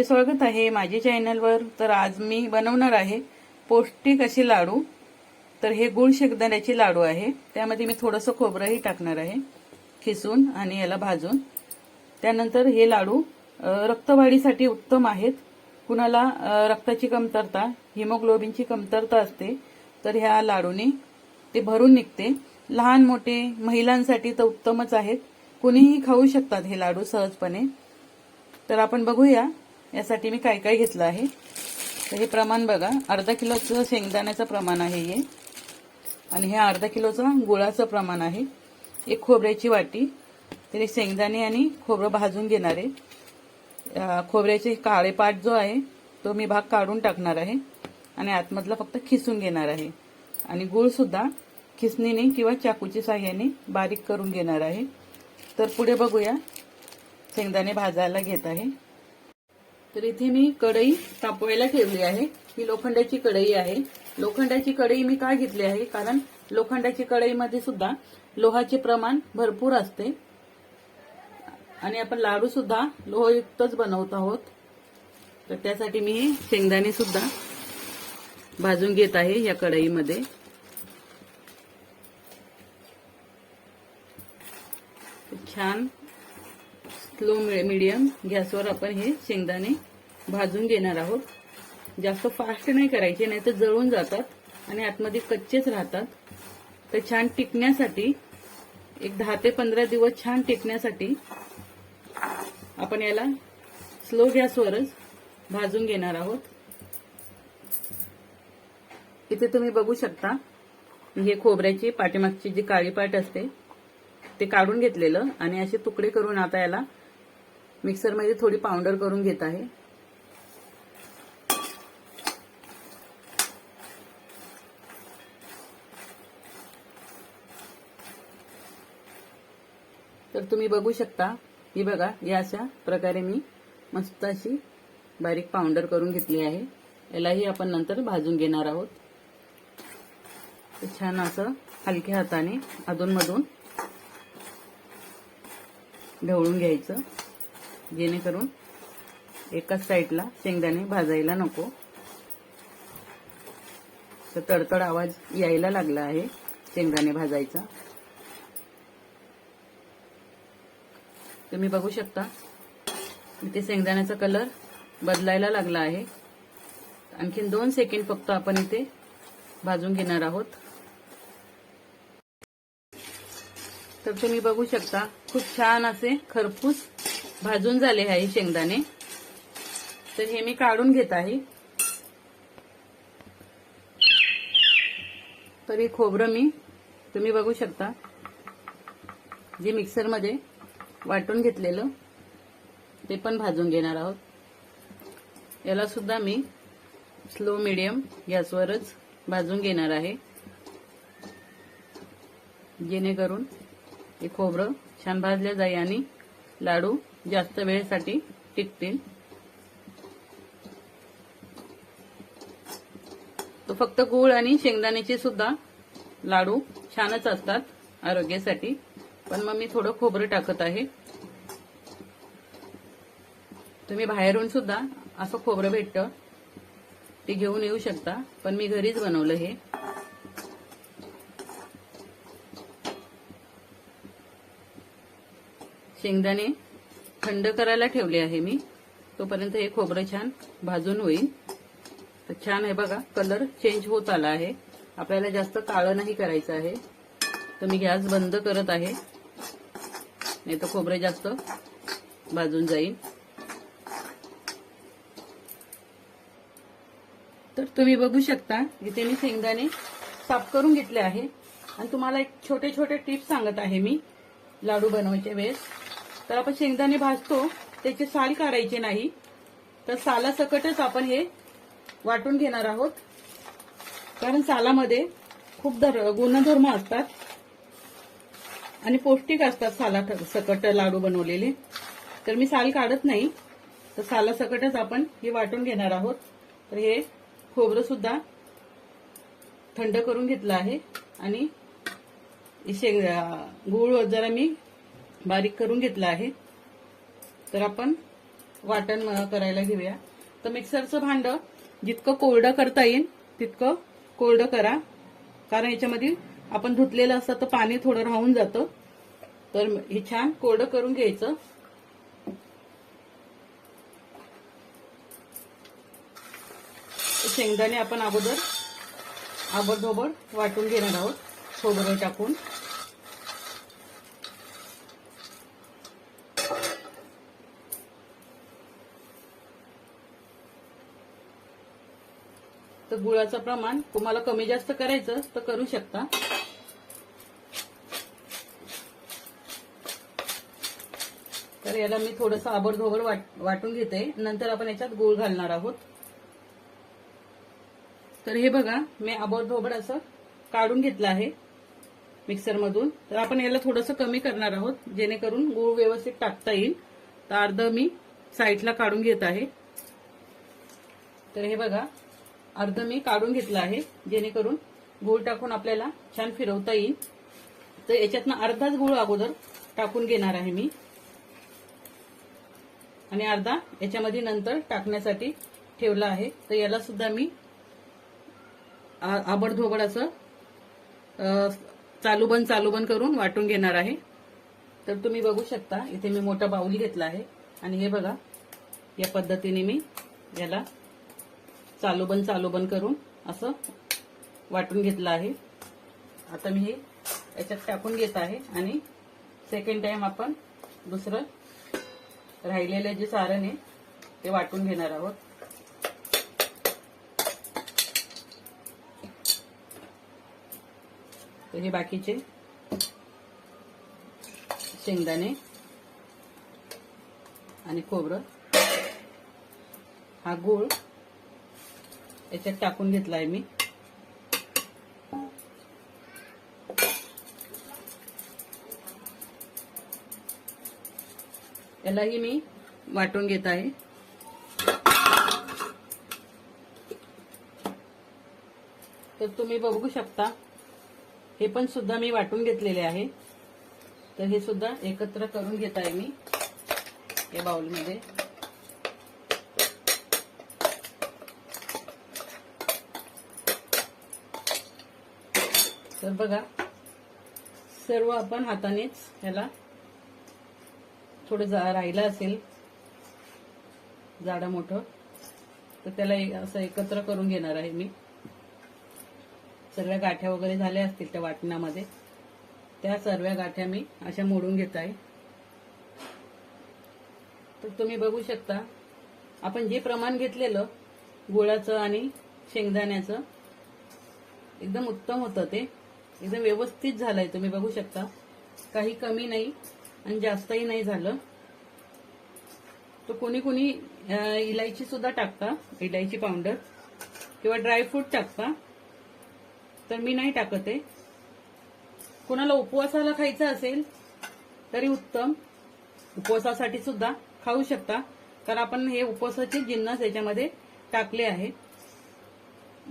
तुमचे स्वागत आहे माझे चॅनलवर. तर आज मी बनवणार आहे पौष्टिक असे लाडू. तर हे गुळ शेकदाण्याचे लाडू आहे. त्यामध्ये मी थोडंसं खोबरंही टाकणार आहे खिसून आणि याला भाजून. त्यानंतर हे लाडू रक्तवाढीसाठी उत्तम आहेत. कुणाला रक्ताची कमतरता हिमोग्लोबिनची कमतरता असते तर ह्या लाडूने ते भरून निघते. लहान मोठे महिलांसाठी तर उत्तमच आहेत. कुणीही खाऊ शकतात हे लाडू सहजपणे. तर आपण बघूया. यासाठी मी काय काय घेतलं आहे? तर हे प्रमाण बघा. अर्धा किलोचं शेंगदाण्याचं प्रमाण आहे हे. आणि हे अर्धा किलोचं गुळाचं प्रमाण आहे. एक खोबऱ्याची वाटी. तर शेंगदाणे आणि खोबरं भाजून घेणार आहे. खोबऱ्याचे काळे पाट जो आहे तो मी भाग काढून टाकणार आहे. आणि आतमधला फक्त खिसून घेणार आहे. आणि गुळसुद्धा खिसणीने किंवा चाकूच्या साह्याने बारीक करून घेणार आहे. तर पुढे बघूया. शेंगदाणे भाजायला घेत आहे. तर इथे मी कढई तापवायला ठेवली आहे. ही लोखंडाची कढई आहे. लोखंडाची कढई मी का घेतली आहे? कारण लोखंडाची कढईमध्ये सुद्धा लोहाचे प्रमाण भरपूर असते. आणि आपण लाडू सुद्धा लोहयुक्तच बनवत आहोत. तर त्यासाठी मी हे शेंगदाणे सुद्धा भाजून घेत आहे या कढईमध्ये. छान स्लो मिडियम गॅसवर आपण हे शेंगदाणे भाजून घेणार आहोत. जास्त फास्ट नाही करायचे नाही तर जळून जातात आणि आतमध्ये कच्चेच राहतात. तर छान टिकण्यासाठी एक दहा ते पंधरा दिवस छान टिकण्यासाठी आपण याला स्लो गॅसवरच भाजून घेणार आहोत. इथे तुम्ही बघू शकता हे खोबऱ्याची पाठीमागची जी काळी पाट असते ते काढून घेतलेलं आणि असे तुकडे करून आता याला मिक्सरमध्ये थोडी पावडर करून घेत आहे. तर तुम्ही बघू शकता ही बघा या अशा प्रकारे मी मस्त अशी बारीक पावडर करून घेतली आहे. यालाही आपण नंतर भाजून घेणार आहोत. छान असं हलक्या हाताने अधूनमधून ढवळून घ्यायचं. जेणेकरून एकाच साईडला शेंगदाणे भाजायला नको. तर तडतड आवाज यायला लागला आहे शेंगदाणे भाजायचा. तुम्ही बघू शकता इथे शेंगदाण्याचा कलर बदलायला लागला आहे. आणखीन दोन सेकंड फक्त आपण इथे भाजून घेणार आहोत. तर तुम्ही बघू शकता खूप छान असे खरपूस भाजून झाले आहे शेंगदाणे. तर हे मी काढून घेत आहे. तर हे खोबरं मी तुम्ही बघू शकता जे मिक्सरमध्ये वाटून घेतलेलं ते पण भाजून घेणार आहोत. याला सुद्धा मी स्लो मिडियम गॅसवरच भाजून घेणार आहे. जेणेकरून हे खोबरं छान भाजल्या जाई आणि लाडू जास्त वेळेसाठी टिकतील. तो फक्त गूळ आणि शेंगदाण्याचे सुद्धा लाडू छानच असतात आरोग्यासाठी. पण मग मी थोडं खोबरं टाकत आहे. तुम्ही बाहेरून सुद्धा असं खोबरं भेटतं. ते घेऊन येऊ शकता. पण मी घरीच बनवलं हे. शेंगदाणे थंड करायला ठेवले आहे मी. तोपर्यंत हे खोबरं छान भाजून होईल. तर छान आहे बघा कलर चेंज होत आला आहे. आपल्याला जास्त काळं नाही करायचं आहे. तर मी गॅस बंद करत आहे. नाही तर खोबरे जास्त भाजून जाईल. तर तुम्ही बघू शकता इथे मी शेंगदाणे साफ करून घेतले आहे. आणि तुम्हाला एक छोटे छोटे टिप्स सांगत आहे मी लाडू बनवायच्या वेळेस. तर आपण शेंगदाणे भाजतो. त्याचे साल काढायचे नाही. तर सालासकटच आपण हे वाटून घेणार आहोत. कारण सालामध्ये खूप धर गुणधर्म असतात. आणि पौष्टिक असतात साला सकट लाडू बनवलेले. तर मी साल काढत नाही. तर सालासकटच आपण हे वाटून घेणार आहोत. तर हे खोबरं सुद्धा थंड करून घेतलं आहे. आणि शेंग गूळ जरा मी बारीक करून घेतला आहे. तर आपण वाटण करायला घेऊया. तर मिक्सरचं भांड जितकं कोरडं करता येईल तितकं कोरडं करा. कारण याच्यामध्ये आपण धुतलेलं असतं तर पाणी थोडं राहून जातं. तर हे छान कोरडं करून घ्यायचं. शेंगदाणे आपण अगोदर आबडधोबड वाटून घेणार आहोत. खोबरं टाकून. तर गुळाचं प्रमाण तुम्हाला कमी जास्त करायचं तर करू शकता. तर याला मी थोडस आबडधोबड वाट, वाटून घेते. नंतर आपण याच्यात गुळ घालणार आहोत. तर हे बघा मी आबडधोबड असं काढून घेतलं आहे मिक्सरमधून. तर आपण याला थोडंसं कमी करणार आहोत जेणेकरून गुळ व्यवस्थित टाकता येईल. तर अर्ध मी साईडला काढून घेत आहे. तर हे बघा अर्ध मी काढून घेतलं आहे जेणेकरून गूळ टाकून आपल्याला छान फिरवता येईल. तर याच्यातनं अर्धाच गूळ अगोदर टाकून घेणार आहे मी. आणि अर्धा याच्यामध्ये नंतर टाकण्यासाठी ठेवला आहे. तर याला सुद्धा मी आबडधोबड असं चालू बंद चालू बंद करून वाटून घेणार आहे. तर तुम्ही बघू शकता इथे मी मोठा बाऊल घेतला आहे. आणि हे बघा या पद्धतीने मी याला चालू बंद चालू बंद करून असं वाटून घेतलं आहे. आता मी हे याच्यात टाकून घेत आहे आणि सेकंड टाइम आपण दुसरं राहिलेलं जे सारण आहे ते वाटून घेणार आहोत. हे बाकीचे शेंगदाणे आणि खोबरं. हा गूळ याच्यात टाकून घेतला आहे मी. यालाही मी वाटून घेत आहे. तर तुम्ही बघू शकता हे पण सुद्धा मी वाटून घेतलेले आहे. तर हे सुद्धा एकत्र करून घेत आहे मी या बाउलमध्ये. तर बघा सर्व आपण हातानेच ह्याला थोडं जा राहिलं असेल जाडं मोठं तर त्याला एक- असं एकत्र करून घेणार आहे मी. सर्व गाठ्या वगैरे झाल्या असतील त्या वाटणामध्ये. त्या सर्व गाठ्या मी अशा मोडून घेत आहे. तर तुम्ही बघू शकता आपण जे प्रमाण घेतलेलं गुळाचं आणि शेंगदाण्याचं एकदम उत्तम होतं ते. एकदम व्यवस्थित झालंय तुम्ही बघू शकता. काही कमी नाही आणि जास्तही नाही झालं. तर कोणी कोणी इलायची सुद्धा टाकता इलायची पावडर. किंवा ड्रायफ्रूट टाकता. तर मी नाही टाकत आहे. कोणाला उपवासाला खायचं असेल तरी उत्तम. उपवासासाठी सुद्धा खाऊ शकता. तर आपण हे उपवासाचे जिन्नस याच्यामध्ये टाकले आहे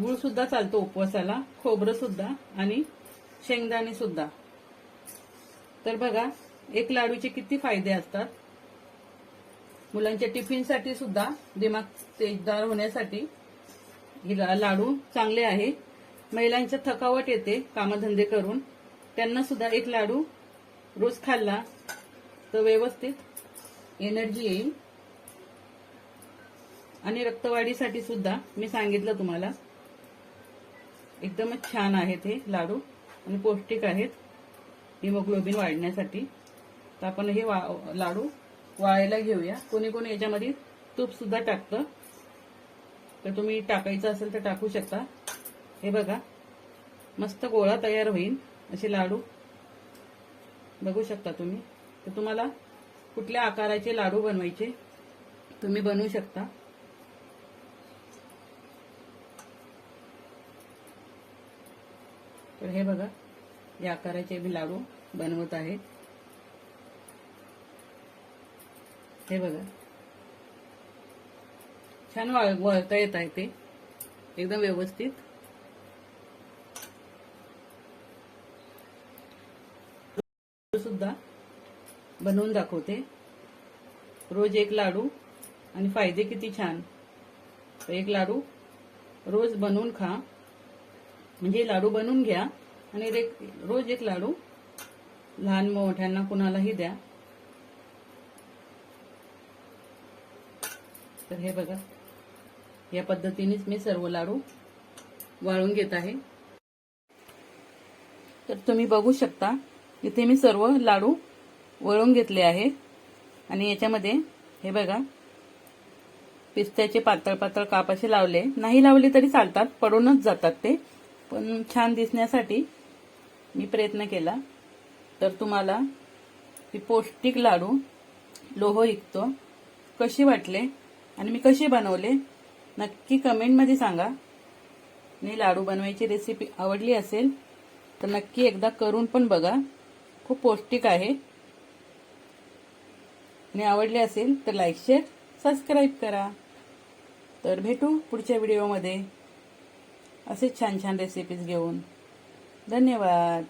गुळ सुद्धा चालतो उपवासाला खोबरं सुद्धा आणि शेंगदाणे सुद्धा. तर बघा एक लाडूचे किती फायदे असतात. मुलांच्या टिफिनसाठी सुद्धा दिमाग तेजदार होण्यासाठी हे ला- लाडू चांगले आहे. महिलांच्या थकावट येते कामधंदे करून. त्यांना सुद्धा एक लाडू रोज खाल्ला तर व्यवस्थित एनर्जी येईल. आणि रक्तवाढीसाठी सुद्धा मी सांगितलं तुम्हाला एकदमच छान आहेत हे लाडू. आणि पौष्टिक आहेत. हिमोग्लोबिन वाढण्यासाठी. तर आपण हे वा- लाडू वाळायला घेऊया. कोणी कोणी याच्यामध्ये तूपसुद्धा टाकतं. तर तुम्ही टाकायचं असेल तर टाकू शकता. हे बघा. मस्त गोळा तयार होईल असे लाडू. बघू शकता तुम्ही. तर तुम्हाला कुठल्या आकाराचे लाडू बनवायचे तुम्ही बनवू शकता. तर हे बघा या आकाराचे मी लाडू बनवत आहेत. हे बघा. छान वळता येत आहे ते. एकदम व्यवस्थित. सुद्धा बनवून दाखवते. रोज एक लाडू आणि फायदे किती छान. एक लाडू रोज बनवून खा. म्हणजे लाडू बनवून घ्या. आणि रोज एक लाडू. लहान मोठ्यांना कुणालाही द्या. तर हे बघा. या पद्धतीनेच मी सर्व लाडू वाळून घेत आहे. तर तुम्ही बघू शकता इथे मी सर्व लाडू वळून घेतले आहे आणि याच्यामध्ये हे बघा. पिस्त्याचे पातळ पातळ काप असे लावले. नाही लावले तरी चालतात पडूनच जातात ते. पण छान दिसण्यासाठी मी प्रयत्न केला. तर तुम्हाला ही पौष्टिक लाडू लोहयुक्त कशी वाटले आणि मी कसे बनवले नक्की कमेंटमध्ये सांगा. आणि लाडू बनवायची रेसिपी आवडली असेल तर नक्की एकदा करून पण बघा. खूप पौष्टिक आहे. आणि आवडले असेल तर लाईक शेअर सबस्क्राईब करा. तर भेटू पुढच्या व्हिडिओमध्ये असे छान छान रेसिपीज घेऊन. धन्यवाद.